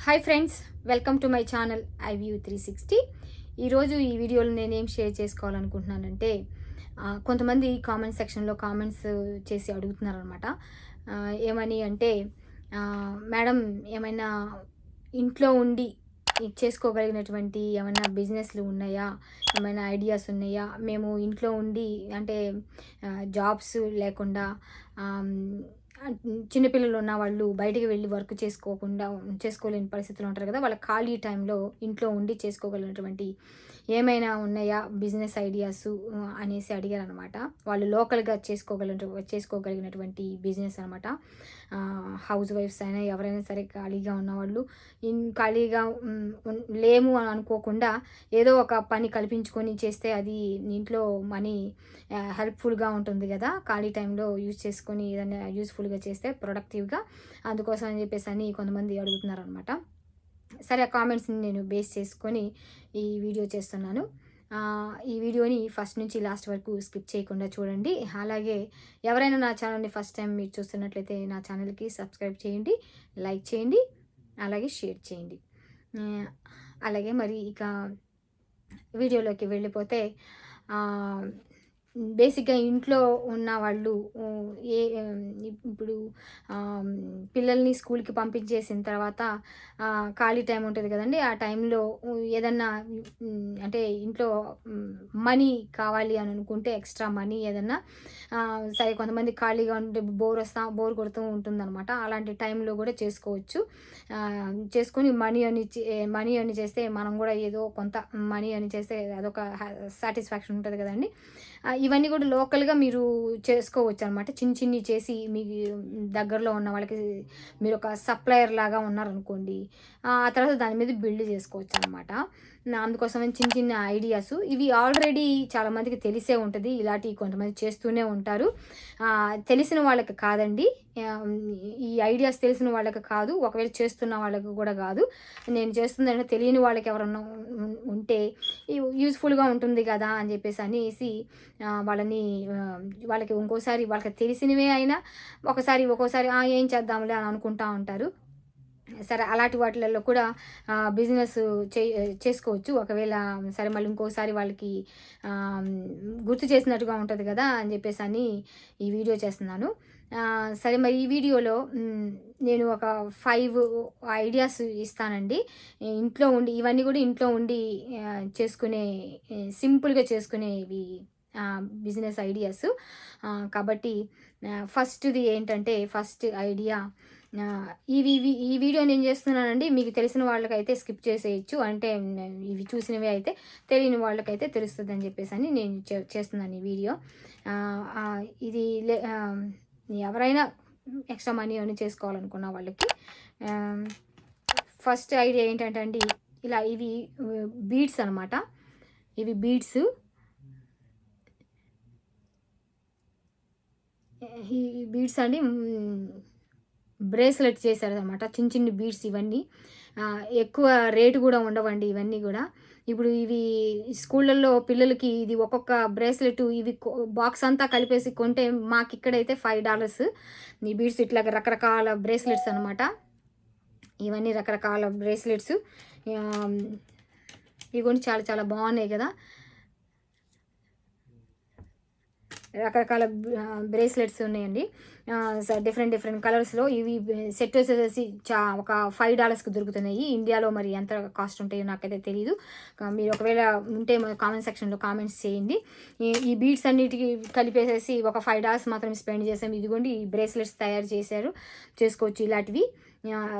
Hi friends welcome to my channel iView three sixty ఈరోజు ఈ వీడియోలో నేనేం షేర్ చేసుకోవాలనుకుంటున్నానంటే కొంతమంది కామెంట్ సెక్షన్లో కామెంట్స్ చేసి అడుగుతున్నారనమాట ఏమని అంటే మేడం ఏమైనా ఇంట్లో ఉండి చేసుకోగలిగినటువంటి ఏమైనా బిజినెస్లు ఉన్నాయా? ఏమైనా ఐడియాస్ ఉన్నాయా? మేము ఇంట్లో ఉండి అంటే జాబ్స్ లేకుండా చిన్నపిల్లలు ఉన్న వాళ్ళు బయటికి వెళ్ళి వర్క్ చేసుకోకుండా చేసుకోలేని పరిస్థితులు ఉంటారు కదా వాళ్ళ ఖాళీ టైంలో ఇంట్లో ఉండి చేసుకోగలిగినటువంటి ఏమైనా ఉన్నాయా బిజినెస్ ఐడియాస్ అనేసి అడిగారు అనమాట వాళ్ళు లోకల్గా చేసుకోగల చేసుకోగలిగినటువంటి బిజినెస్ అనమాట హౌస్ వైఫ్స్ అయినా ఎవరైనా సరే ఖాళీగా ఉన్నవాళ్ళు ఇన్ ఖాళీగా లేము అని అనుకోకుండా ఏదో ఒక పని కల్పించుకొని చేస్తే అది ఇంట్లో మనీ హెల్ప్ఫుల్గా ఉంటుంది కదా. ఖాళీ టైంలో యూజ్ చేసుకొని ఏదైనా యూస్ఫుల్గా చేస్తే ప్రొడక్టివ్గా అందుకోసం అని చెప్పేసి అని కొంతమంది అడుగుతున్నారు అనమాట సరే ఆ కామెంట్స్ని నేను బేస్ చేసుకొని ఈ వీడియో చేస్తున్నాను. ఈ వీడియోని ఫస్ట్ నుంచి లాస్ట్ వరకు స్కిప్ చేయకుండా చూడండి. అలాగే ఎవరైనా నా ఛానల్ని ఫస్ట్ టైం మీరు చూస్తున్నట్లయితే నా ఛానల్కి సబ్స్క్రైబ్ చేయండి లైక్ చేయండి అలాగే షేర్ చేయండి. అలాగే మరి ఇక వీడియోలోకి వెళ్ళిపోతే బేసిక్గా ఇంట్లో ఉన్న వాళ్ళు ఏ ఇప్పుడు పిల్లల్ని స్కూల్కి పంపించేసిన తర్వాత ఖాళీ టైం ఉంటుంది కదండి ఆ టైంలో ఏదన్నా అంటే ఇంట్లో మనీ కావాలి అని అనుకుంటే ఎక్స్ట్రా మనీ ఏదన్నా సరే కొంతమంది ఖాళీగా ఉంటే బోర్ వస్తా బోర్ కొడుతూ ఉంటుందన్నమాట. అలాంటి టైంలో కూడా చేసుకోవచ్చు. చేసుకొని మనీ అని మనీ అని చేస్తే మనం కూడా ఏదో కొంత మనీ అని చేస్తే అదొక సాటిస్ఫాక్షన్ ఉంటుంది కదండి. ఇవన్నీ కూడా లోకల్గా మీరు చేసుకోవచ్చు అనమాట చిన్న చిన్ని చేసి మీ దగ్గరలో ఉన్న వాళ్ళకి మీరు ఒక సప్లయర్ లాగా ఉన్నారనుకోండి ఆ ఆ తర్వాత దాని మీద బిల్డ్ చేసుకోవచ్చు అనమాట నా అందుకోసం చిన్న చిన్న ఐడియాస్. ఇవి ఆల్రెడీ చాలామందికి తెలిసే ఉంటుంది. ఇలాంటివి కొంతమంది చేస్తూనే ఉంటారు. తెలిసిన వాళ్ళకి కాదండి. ఈ ఐడియాస్ తెలిసిన వాళ్ళకి కాదు. ఒకవేళ చేస్తున్న వాళ్ళకి కూడా కాదు. నేను చేస్తుందంటే తెలియని వాళ్ళకి ఎవరన్నా ఉంటే యూస్ఫుల్గా ఉంటుంది కదా అని చెప్పేసి అనేసి వాళ్ళని వాళ్ళకి ఇంకోసారి వాళ్ళకి తెలిసినవే అయినా ఒకసారి ఒక్కోసారి ఏం చేద్దాంలే అని అనుకుంటా ఉంటారు. సరే అలాంటి వాటిలలో కూడా బిజినెస్ చే చేసుకోవచ్చు. ఒకవేళ సరే మళ్ళీ ఇంకోసారి వాళ్ళకి గుర్తు చేసినట్టుగా ఉంటుంది కదా అని చెప్పేసి అని ఈ వీడియో చేస్తున్నాను. సరే మరి ఈ వీడియోలో నేను ఒక ఫైవ్ ఐడియాస్ ఇస్తానండి. ఇంట్లో ఉండి ఇవన్నీ కూడా ఇంట్లో ఉండి చేసుకునే సింపుల్గా చేసుకునేవి బిజినెస్ ఐడియాస్ కాబట్టి ఫస్ట్ది ఏంటంటే ఫస్ట్ ఐడియా ఈ ఇవి ఈ వీడియో నేను చేస్తున్నానండి. మీకు తెలిసిన వాళ్ళకైతే స్కిప్ చేసేయచ్చు. అంటే ఇవి చూసినవి అయితే తెలియని వాళ్ళకైతే తెలుస్తుంది అని చెప్పేసి అని నేను చే- చేస్తున్నాను ఈ వీడియో. ఇది లే- ఎవరైనా ఎక్స్ట్రా మనీ అని చేసుకోవాలనుకున్న వాళ్ళకి ఫస్ట్ ఐడియా ఏంటంటే అండి ఇలా ఇవి బీడ్స్ అనమాట ఇవి బీడ్స్ ఈ బీడ్స్ అండి బ్రేస్లెట్ చేశారనమాట చిన్న చిన్న బీడ్స్ ఇవన్నీ. ఎక్కువ రేటు కూడా ఉండవండి ఇవన్నీ కూడా. ఇప్పుడు ఇవి స్కూళ్ళల్లో పిల్లలకి ఇది ఒక్కొక్క బ్రేస్లెట్ ఇవి బాక్స్ అంతా కలిపేసి కొంటే మాకు ఇక్కడైతే ఫైవ్ డాలర్స్. ఈ బీడ్స్ ఇట్లా రకరకాల బ్రేస్లెట్స్ అనమాట ఇవన్నీ రకరకాల బ్రేస్లెట్స్. ఇవి కూడా చాలా చాలా బాగున్నాయి కదా. రకరకాల బ్రేస్లెట్స్ ఉన్నాయండి. డిఫరెంట్ డిఫరెంట్ కలర్స్లో ఇవి సెట్ వచ్చేసి చా ఒక ఫైవ్ డాలర్స్కి దొరుకుతున్నాయి. ఇండియాలో మరి ఎంత కాస్ట్ ఉంటాయో నాకైతే తెలియదు మీరు ఒకవేళ ఉంటే కామెంట్ సెక్షన్లో కామెంట్స్ చేయండి. ఈ ఈ బీడ్స్ అన్నిటికి కలిపేసేసి ఒక ఫైవ్ డాలర్స్ మాత్రం స్పెండ్ చేసాం ఇదిగోండి ఈ బ్రేస్లెట్స్ తయారు చేశారు. చేసుకోవచ్చు ఇలాంటివి.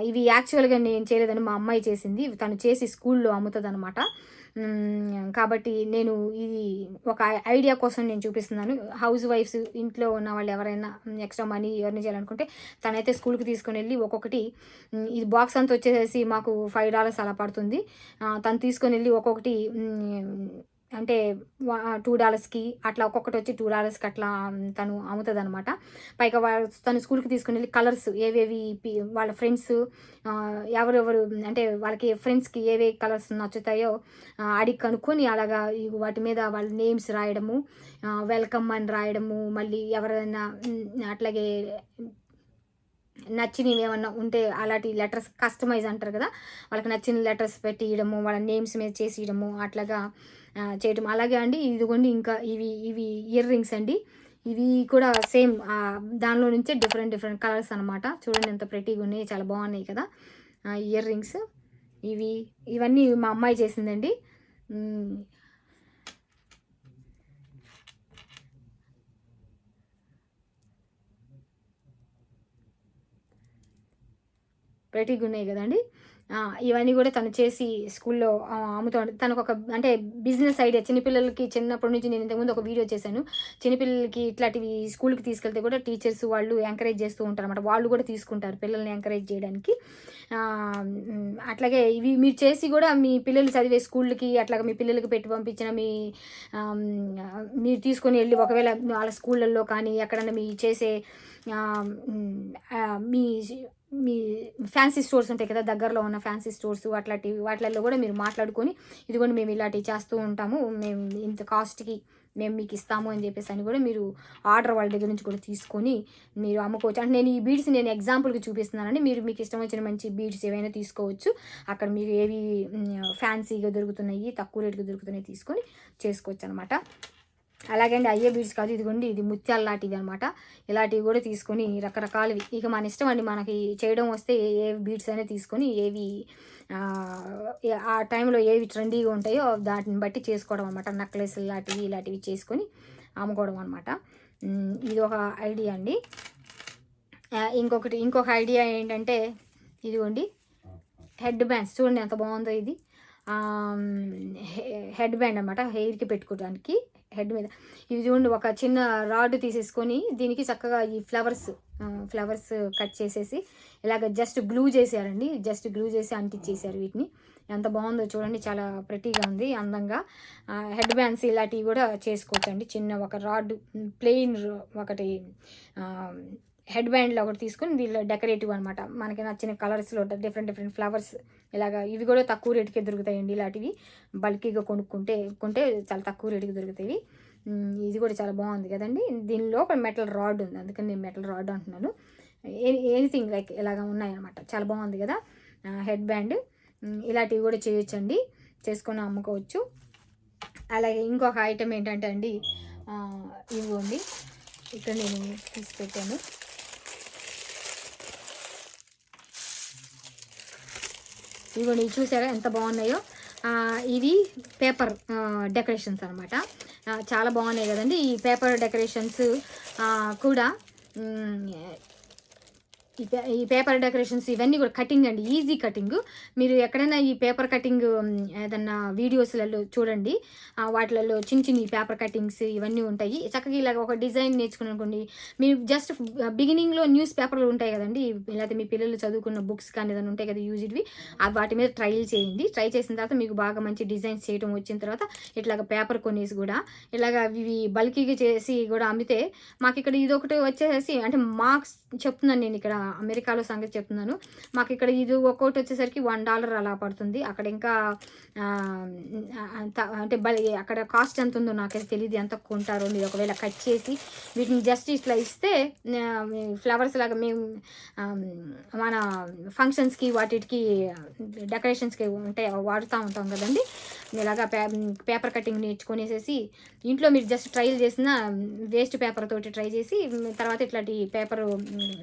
ఇవి యాక్చువల్గా నేను చేయలేదని మా అమ్మాయి చేసింది. తను చేసి స్కూల్లో అమ్ముతుంది అనమాట కాబట్టి నేను ఇది ఒక ఐడియా కోసం నేను చూపిస్తున్నాను. హౌస్ వైఫ్స్ ఇంట్లో ఉన్న వాళ్ళు ఎవరైనా ఎక్స్ట్రా మనీ ఎర్న్ చేయాలనుకుంటే తనైతే స్కూల్కి తీసుకొని వెళ్ళి ఒక్కొక్కటి ఇది బాక్స్ అంతా వచ్చేసేసి మాకు ఫైవ్ డాలర్స్ అలా పడుతుంది. తను తీసుకొని వెళ్ళి ఒక్కొక్కటి అంటే టూ డాలర్స్కి అట్లా ఒక్కొక్కటి వచ్చి టూ డాలర్స్కి అట్లా తను అమ్ముతుంది అనమాట పైగా తను స్కూల్కి తీసుకుని వెళ్ళి కలర్స్ ఏవేవి వాళ్ళ ఫ్రెండ్స్ ఎవరెవరు అంటే వాళ్ళకి ఫ్రెండ్స్కి ఏవే కలర్స్ నచ్చుతాయో అడిగి కనుక్కొని అలాగా వాటి మీద వాళ్ళ నేమ్స్ రాయడము వెల్కమ్ అని రాయడము మళ్ళీ ఎవరైనా అట్లాగే నచ్చినవి ఏమన్నా ఉంటే అలాంటి లెటర్స్ కస్టమైజ్ అంటారు కదా వాళ్ళకి నచ్చిన లెటర్స్ పెట్టి ఇవ్వడము వాళ్ళ నేమ్స్ మీద చేసి ఇవ్వడము అట్లాగా చేయటం. అలాగే అండి ఇదిగోండి ఇంకా ఇవి ఇవి ఇయర్ రింగ్స్ అండి. ఇవి కూడా సేమ్ దానిలో నుంచే డిఫరెంట్ డిఫరెంట్ కలర్స్ అనమాట చూడండి ఎంత ప్రెటీగా ఉన్నాయి చాలా బాగున్నాయి కదా. ఇయర్ రింగ్స్ ఇవి ఇవన్నీ మా అమ్మాయి చేసిందండి. ప్రెటీగా ఉన్నాయి కదండి. ఇవన్నీ కూడా తను చేసి స్కూల్లో అమ్ముతూ ఉంటుంది తనకు ఒక అంటే బిజినెస్ ఐడియా చిన్నపిల్లలకి చిన్నప్పటి నుంచి నేను ఇంతకుముందు ఒక వీడియో చేశాను. చిన్నపిల్లలకి ఇట్లాంటివి స్కూల్కి తీసుకెళ్తే కూడా టీచర్స్ వాళ్ళు ఎంకరేజ్ చేస్తూ ఉంటారు అనమాట వాళ్ళు కూడా తీసుకుంటారు పిల్లల్ని ఎంకరేజ్ చేయడానికి. అట్లాగే ఇవి మీరు చేసి కూడా మీ పిల్లలు చదివే స్కూళ్ళకి అట్లాగా మీ పిల్లలకి పెట్టి పంపించిన మీ మీరు తీసుకొని వెళ్ళి ఒకవేళ వాళ్ళ స్కూళ్ళల్లో కానీ ఎక్కడన్నా మీ చేసే మీ మీ ఫ్యాన్సీ స్టోర్స్ ఉంటాయి కదా దగ్గరలో ఉన్న ఫ్యాన్సీ స్టోర్స్ అట్లాంటివి వాటిలలో కూడా మీరు మాట్లాడుకొని ఇదిగోండి మేము ఇలాంటివి చేస్తూ ఉంటాము మేము ఇంత కాస్ట్కి మేము మీకు ఇస్తాము అని చెప్పేసి అని కూడా మీరు ఆర్డర్ వాళ్ళ దగ్గర నుంచి కూడా తీసుకొని మీరు అమ్ముకోవచ్చు. అంటే నేను ఈ బీడ్స్ నేను ఎగ్జాంపుల్కి చూపిస్తున్నానండి. మీరు మీకు ఇష్టం వచ్చిన మంచి బీడ్స్ ఏవైనా తీసుకోవచ్చు. అక్కడ మీరు ఏవి ఫ్యాన్సీగా దొరుకుతున్నాయి తక్కువ రేటుగా దొరుకుతున్నాయి తీసుకొని చేసుకోవచ్చు అనమాట అలాగండి అయ్యే బీడ్స్ కాదు. ఇదిగోండి ఇది ముత్యాల లాంటివి అనమాట. ఇలాంటివి కూడా తీసుకొని రకరకాలవి. ఇక మన ఇష్టం అండి మనకి చేయడం వస్తే ఏ బీడ్స్ అయినా తీసుకొని ఏవి ఆ, టైంలో ఏవి ట్రెండీగా ఉంటాయో దాటిని బట్టి చేసుకోవడం అనమాట. నెక్లెస్ లాంటివి ఇలాంటివి చేసుకొని అమ్ముకోవడం అనమాట. ఇది ఒక ఐడియా అండి. ఇంకొకటి ఇంకొక ఐడియా ఏంటంటే ఇదిగోండి హెడ్ బ్యాండ్స్. చూడండి ఎంత బాగుందో ఇది. హెడ్ బ్యాండ్ అనమాట హెయిర్కి పెట్టుకోవడానికి హెడ్ మీద. ఇది చూడండి ఒక చిన్న రాడ్ తీసేసుకొని దీనికి చక్కగా ఈ ఫ్లవర్స్ ఫ్లవర్స్ కట్ చేసేసి ఇలాగ జస్ట్ గ్లూ చేశారండి జస్ట్ గ్లూ చేసి అంటించేసారు వీటిని. ఎంత బాగుందో చూడండి చాలా ప్రతిగా ఉంది అందంగా. హెడ్ బ్యాండ్స్ ఇలాంటివి కూడా చేసుకోవచ్చండి. చిన్న ఒక రాడ్ ప్లెయిన్ ఒకటి హెడ్ బ్యాండ్లో ఒకటి తీసుకొని వీళ్ళు డెకరేటివ్ అనమాట మనకి నచ్చిన కలర్స్లో డిఫరెంట్ డిఫరెంట్ ఫ్లవర్స్ ఇలాగా ఇవి కూడా తక్కువ రేటుకే దొరుకుతాయండి ఇలాంటివి. బల్కీగా కొనుక్కుంటే కొంటే చాలా తక్కువ రేటుకి దొరుకుతాయి. ఇది కూడా చాలా బాగుంది కదండి. దీని లోపల మెటల్ రాడ్ ఉంది. అందుకని నేను మెటల్ రాడ్ అంటున్నాను. ఎనీథింగ్ లైక్ ఇలాగా ఉన్నాయన్నమాట. చాలా బాగుంది కదా హెడ్ బ్యాండ్ ఇలాంటివి కూడా చేయొచ్చండి. చేసుకొని అమ్ముకోవచ్చు. అలాగే ఇంకొక ఐటెం ఏంటంటే అండి ఇవ్వండి. ఇక్కడ నేను తీసి పెట్టాను. ఇదిగోండి ఇవి చూసారా ఎంత బాగున్నాయో? ఇది ఇవి పేపర్ డెకరేషన్స్ అనమాట చాలా బాగున్నాయి కదండి ఈ పేపర్ డెకరేషన్స్ కూడా. ఈ పే- ఈ పేపర్ డెకరేషన్స్ ఇవన్నీ కూడా కటింగ్ అండి ఈజీ కటింగ్ మీరు ఎక్కడైనా ఈ పేపర్ కటింగ్ ఏదన్నా వీడియోస్లలో చూడండి వాటిలలో చిన్న చిన్న పేపర్ కటింగ్స్ ఇవన్నీ ఉంటాయి. చక్కగా ఇలాగ ఒక డిజైన్ నేర్చుకుని అనుకోండి మీరు జస్ట్ బిగినింగ్లో న్యూస్ పేపర్లు ఉంటాయి కదండి లేకపోతే మీ పిల్లలు చదువుకున్న బుక్స్ కానీ ఏదైనా ఉంటాయి కదా యూజ్డ్వి ఆ వాటి మీద ట్రయల్ చేయండి. ట్రై చేసిన తర్వాత మీకు బాగా మంచి డిజైన్స్ చేయడం వచ్చిన తర్వాత ఇట్లాగ పేపర్ కొనేసి కూడా ఇలాగ ఇవి బల్కీగా చేసి కూడా అమ్మితే మాకు ఇక్కడ ఇదొకటి వచ్చేసి అంటే మార్క్స్ చెప్తున్నాను నేను ఇక్కడ అమెరికాలో సంగతి చెప్తున్నాను. మాకు ఇక్కడ ఇది ఒక్కొక్కటి వచ్చేసరికి వన్ డాలర్ అలా పడుతుంది. అక్కడ ఇంకా అంటే బలి అక్కడ కాస్ట్ ఎంత ఉందో నాకైతే తెలియదు ఎంత కొంటారో మీరు ఒకవేళ కట్ చేసి వీటిని జస్ట్ ఇట్లా ఇస్తే ఫ్లవర్స్ లాగా మేము మన ఫంక్షన్స్కి వాటికి డెకరేషన్స్కి ఉంటాయి వాడుతూ ఉంటాం కదండి. ఇలాగా పే పేపర్ కటింగ్ నేర్చుకునేసేసి ఇంట్లో మీరు జస్ట్ ట్రయల్ చేసిన వేస్ట్ పేపర్ తోటి ట్రై చేసి తర్వాత ఇట్లాంటి paper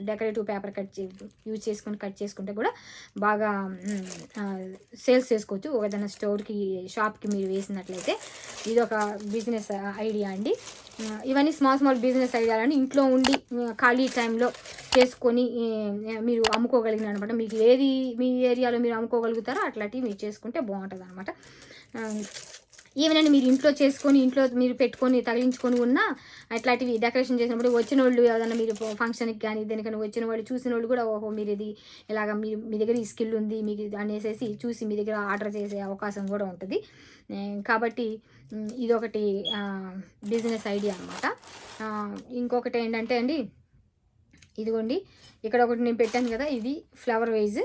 decorative paper cut use చేసుకొని కట్ చేసుకుంటే కూడా బాగా సేల్స్ చేసుకోవచ్చు. ఏదైనా స్టోర్కి షాప్కి మీరు వేసినట్లయితే ఇది ఒక బిజినెస్ ఐడియా అండి. ఇవన్నీ స్మాల్ స్మాల్ బిజినెస్ ఐడియాలని ఇంట్లో ఉండి ఖాళీ టైంలో చేసుకొని మీరు అమ్ముకోగలిగిన అనమాట. మీకు ఏది మీ ఏరియాలో మీరు అమ్ముకోగలుగుతారో అట్లాంటివి మీరు చేసుకుంటే బాగుంటుంది అనమాట ఈవెన్ మీరు ఇంట్లో చేసుకొని ఇంట్లో మీరు పెట్టుకొని తగిలించుకొని ఉన్నా అట్లాంటివి డెకరేషన్ చేసినప్పుడు వచ్చిన వాళ్ళు ఏదైనా మీరు ఫంక్షన్కి కానీ దేనికైనా వచ్చిన వాళ్ళు చూసిన వాళ్ళు కూడా ఓహో మీరు ఇది ఇలాగ మీ మీ దగ్గర ఈ స్కిల్ ఉంది మీకు అనేసి చూసి మీ దగ్గర ఆర్డర్ చేసే అవకాశం కూడా ఉంటుంది. కాబట్టి ఇదొకటి బిజినెస్ ఐడియా అనమాట ఇంకొకటి ఏంటంటే అండి ఇదిగోండి ఇక్కడ ఒకటి నేను పెట్టాను కదా ఇది ఫ్లవర్ వైజ్.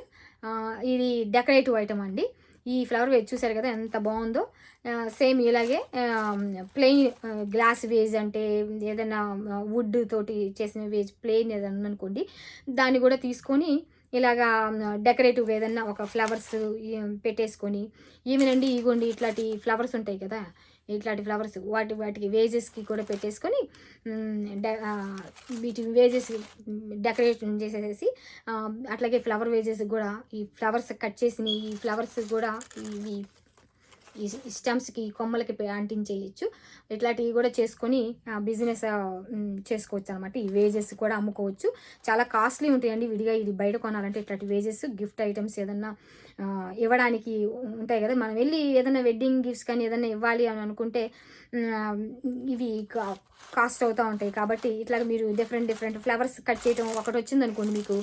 ఇది డెకరేటివ్ ఐటమ్ అండి. ఈ ఫ్లవర్ వేజ్ చూసారు కదా ఎంత బాగుందో? సేమ్ ఇలాగే ప్లెయిన్ గ్లాస్ వేజ్ అంటే ఏదైనా వుడ్ తోటి చేసిన వేజ్ ప్లెయిన్ ఏదైనా అనుకోండి దాన్ని కూడా తీసుకొని ఇలాగా డెకరేటివ్ ఏదన్నా ఒక ఫ్లవర్స్ పెట్టేసుకొని ఏమేనండి ఇగోండి ఇట్లాంటి ఫ్లవర్స్ ఉంటాయి కదా ఇట్లాంటి ఫ్లవర్స్ వాటి వాటికి వేజెస్కి కూడా పెట్టేసుకొని వీటి వేజెస్ డెకరేషన్ చేసేసి అట్లాగే ఫ్లవర్ వేజెస్ కూడా ఈ ఫ్లవర్స్ కట్ చేసిన ఈ ఫ్లవర్స్ కూడా ఇవి ఈ స్టెమ్స్కి కొమ్మలకి అంటించేయచ్చు. ఇట్లాంటివి కూడా చేసుకొని బిజినెస్ చేసుకోవచ్చు అనమాట ఈ వేజెస్ కూడా అమ్ముకోవచ్చు. చాలా కాస్ట్లీ ఉంటాయండి విడిగా ఇది బయట కొనాలంటే ఇట్లాంటి వేజెస్ గిఫ్ట్ ఐటమ్స్ ఏదన్నా ఇవ్వడానికి ఉంటాయి కదా. మనం వెళ్ళి ఏదైనా వెడ్డింగ్ గిఫ్ట్స్ కానీ ఏదైనా ఇవ్వాలి అని అనుకుంటే ఇవి కా- కాస్ట్ అవుతూ ఉంటాయి. కాబట్టి ఇట్లాగ మీరు డిఫరెంట్ డిఫరెంట్ ఫ్లవర్స్ కట్ చేయటం ఒకటి వచ్చింది అనుకోండి మీకు.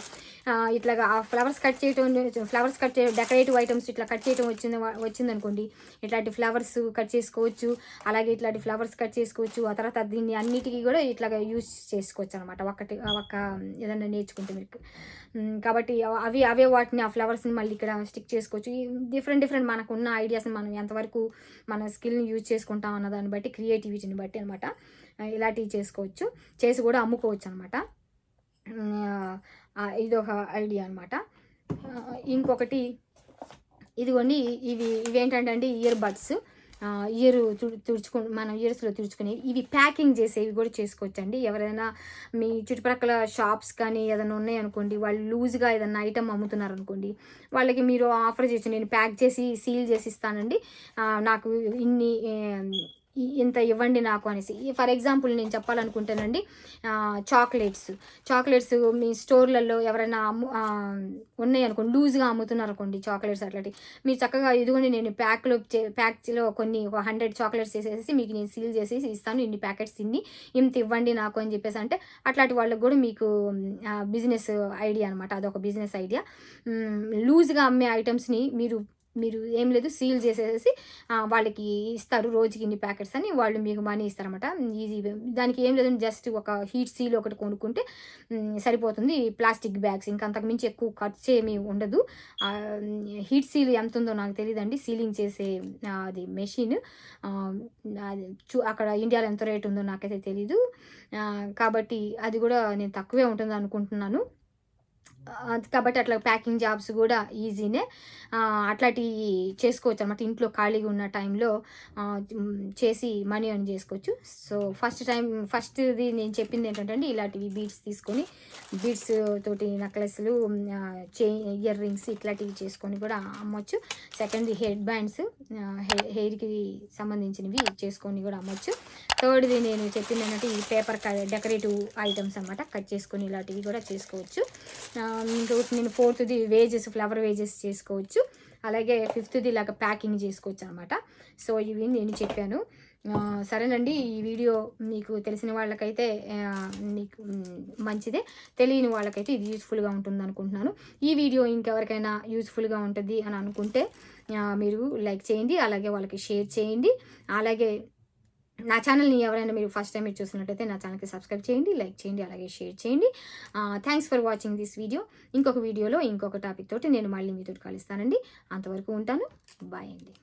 ఇట్లాగా ఆ ఫ్లవర్స్ కట్ చేయటం ఫ్లవర్స్ కట్ చేయడం డెకరేటివ్ ఐటమ్స్ ఇట్లా కట్ చేయటం వచ్చింది వచ్చింది అనుకోండి. ఇట్లాంటి ఫ్లవర్స్ కట్ చేసుకోవచ్చు. అలాగే ఇట్లాంటి ఫ్లవర్స్ కట్ చేసుకోవచ్చు. ఆ తర్వాత దీన్ని అన్నిటికీ కూడా ఇట్లాగ యూజ్ చేసుకోవచ్చు అనమాట. ఒకటి ఒక ఏదైనా నేర్చుకుంటే మీకు. కాబట్టి అవి అవే వాటిని ఆ ఫ్లవర్స్ని మళ్ళీ ఇక్కడ స్టిక్ చేసుకోవచ్చు. డిఫరెంట్ డిఫరెంట్ మనకు ఉన్న ఐడియాస్ని మనం ఎంతవరకు మన స్కిల్ని యూజ్ చేసుకుంటాం అన్న దాన్ని బట్టి క్రియేటివిటీని బట్టి అనమాట ఇలాంటివి చేసుకోవచ్చు. చేసి కూడా అమ్ముకోవచ్చు అనమాట ఇది ఒక ఐడియా అనమాట ఇంకొకటి ఇదిగోండి ఇవి ఇవేంటంటే అండి ఇయర్ బడ్స్. ఇయర్ తుడుచుకు మనం ఇయర్స్లో తుడుచుకుని ఇవి ప్యాకింగ్ చేసేవి కూడా చేసుకోవచ్చండి. ఎవరైనా మీ చుట్టుపక్కల షాప్స్ కానీ ఏదైనా ఉన్నాయనుకోండి వాళ్ళు లూజ్గా ఏదైనా ఐటమ్ అమ్ముతున్నారు అనుకోండి వాళ్ళకి మీరు ఆఫర్ చేసి నేను ప్యాక్ చేసి సీల్ చేసి ఇస్తానండి. నాకు ఇన్ని ఇంత ఇవ్వండి నాకు అనేసి. ఫర్ ఎగ్జాంపుల్ నేను చెప్పాలనుకుంటానండి చాక్లెట్స్. చాక్లెట్స్ మీ స్టోర్లలో ఎవరైనా అమ్ము ఉన్నాయి అనుకోండి లూజ్గా అమ్ముతున్నారు అనుకోండి చాక్లెట్స్ అట్లాంటి మీరు చక్కగా ఇదిగోండి నేను ప్యాక్లో ప్యాక్లో కొన్ని ఒక హండ్రెడ్ చాక్లెట్స్ వేసేసి మీకు నేను సీల్ చేసేసి ఇస్తాను ఇన్ని ప్యాకెట్స్ ఇన్ని ఇంత ఇవ్వండి నాకు అని చెప్పేసి అంటే అట్లాంటి వాళ్ళకి కూడా మీకు బిజినెస్ ఐడియా అనమాట అదొక బిజినెస్ ఐడియా. లూజ్గా అమ్మే ఐటమ్స్ని మీరు మీరు ఏం లేదు సీల్ చేసేసి వాళ్ళకి ఇస్తారు రోజుకి ఇన్ని ప్యాకెట్స్ అని వాళ్ళు మీకు మనీ ఇస్తారనమాట ఈజీ దానికి ఏం లేదు జస్ట్ ఒక హీట్ సీల్ ఒకటి కొనుక్కుంటే సరిపోతుంది. ప్లాస్టిక్ బ్యాగ్స్ ఇంకా అంతకు మించి ఎక్కువ ఖర్చు ఏమీ ఉండదు హీట్ సీల్ ఎంత ఉందో నాకు తెలియదండి సీలింగ్ చేసే అది మెషిన్ అది చూ అక్కడ ఇండియాలో ఎంత రేట్ ఉందో నాకైతే తెలీదు. కాబట్టి అది కూడా నేను తక్కువే ఉంటుంది అనుకుంటున్నాను కాబట్టి అట్లా ప్యాకింగ్ జాబ్స్ కూడా ఈజీనే. అట్లాంటివి చేసుకోవచ్చు అనమాట ఇంట్లో ఖాళీగా ఉన్న టైంలో చేసి మనీ ఎర్న్ చేసుకోవచ్చు. సో ఫస్ట్ టైం ఫస్ట్ది నేను చెప్పింది ఏంటంటే ఇలాంటివి బీడ్స్ తీసుకొని బీడ్స్ తోటి నెక్లెస్లు చే ఇయర్ రింగ్స్ ఇట్లాంటివి చేసుకొని కూడా అమ్మొచ్చు. సెకండ్ది హెడ్ బ్యాండ్స్ హెయిర్కి సంబంధించినవి చేసుకొని కూడా అమ్మొచ్చు. థర్డ్ది నేను చెప్పింది ఏంటంటే ఈ పేపర్ డెకరేటివ్ ఐటమ్స్ అనమాట కట్ చేసుకొని ఇలాంటివి కూడా చేసుకోవచ్చు. నేను ఫోర్త్ది వేజెస్ ఫ్లవర్ వేజెస్ చేసుకోవచ్చు. అలాగే ఫిఫ్త్ది ఇలాగ ప్యాకింగ్ చేసుకోవచ్చు అనమాట సో ఇవి నేను చెప్పాను. సరేనండి ఈ వీడియో మీకు తెలిసిన వాళ్ళకైతే మీకు మంచిదే. తెలియని వాళ్ళకైతే ఇది యూస్ఫుల్గా ఉంటుంది అనుకుంటున్నాను. ఈ వీడియో ఇంకెవరికైనా యూస్ఫుల్గా ఉంటుంది అని అనుకుంటే మీరు లైక్ చేయండి అలాగే వాళ్ళకి షేర్ చేయండి. అలాగే నా ఛానల్ని ఎవరైనా మీరు ఫస్ట్ టైం మీరు చూసినట్టయితే నా ఛానల్కి సబ్స్క్రైబ్ చేయండి లైక్ చేయండి అలాగే షేర్ చేయండి. Thanks for watching this video ఇంకొక వీడియోలో ఇంకొక టాపిక్ తోటి నేను మళ్ళీ మీతో కలుస్తానండి. అంతవరకు ఉంటాను. బాయ్ అండి.